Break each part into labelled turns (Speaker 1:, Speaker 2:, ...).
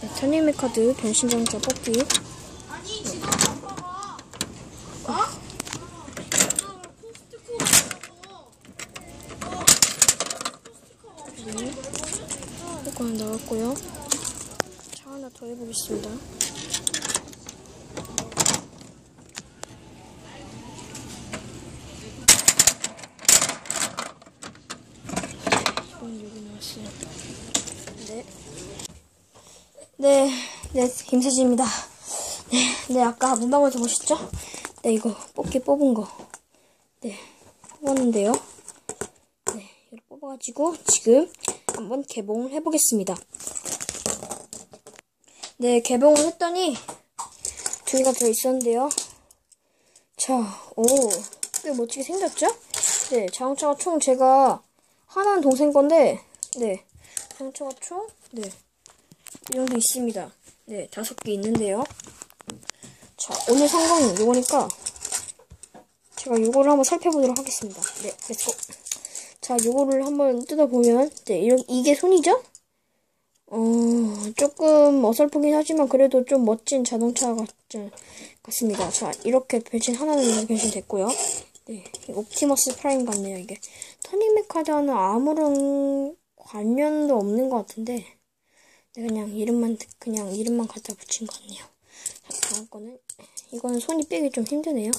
Speaker 1: 네, 터니메 카드 변신장자 뽑기.
Speaker 2: 아니 지금 어?
Speaker 1: 이거는 나왔고요. 자, 하나 더 해보겠습니다. 이건 여기 나왔어요. 네. 네, 네, 김세지입니다. 네, 네, 아까 문방구에서 보셨죠? 네, 이거 뽑기 뽑은 거. 네, 뽑았는데요. 네, 이걸 뽑아가지고 지금 한번 개봉을 해보겠습니다. 네, 개봉을 했더니 두 개가 더 있었는데요. 자, 오, 꽤 멋지게 생겼죠? 네, 자동차가 총 제가 하나는 동생 건데, 네, 자동차가 총, 네, 이 정도 있습니다. 네, 다섯 개 있는데요. 자, 오늘 산 거는 이거니까 제가 이거를 한번 살펴보도록 하겠습니다. 네, 렛츠고. 자, 요거를 한번 뜯어보면, 네, 이렇게, 이게 손이죠? 어, 조금 어설프긴 하지만 그래도 좀 멋진 자동차 같지, 같습니다. 자, 이렇게 변신 하나는 이렇게 변신 됐고요. 네, 옵티머스 프라임 같네요, 이게. 터닝맥 카드와는 아무런 관련도 없는 것 같은데, 네, 그냥 이름만, 그냥 이름만 갖다 붙인 것 같네요. 자, 다음 거는, 이거는 손이 빼기 좀 힘드네요.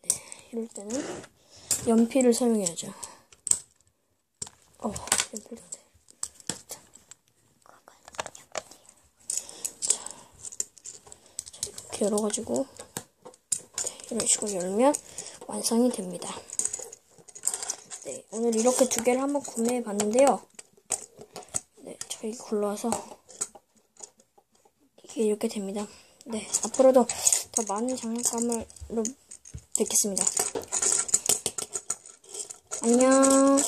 Speaker 1: 네, 이럴 때는 연필을 사용해야죠. 어, 돼. 자, 자, 자, 이렇게 열어가지고, 네, 이런 식으로 열면 완성이 됩니다. 네, 오늘 이렇게 두 개를 한번 구매해 봤는데요. 네, 저희 굴러와서 이게 이렇게 됩니다. 네, 앞으로도 더 많은 장난감으로 뵙겠습니다. 안녕.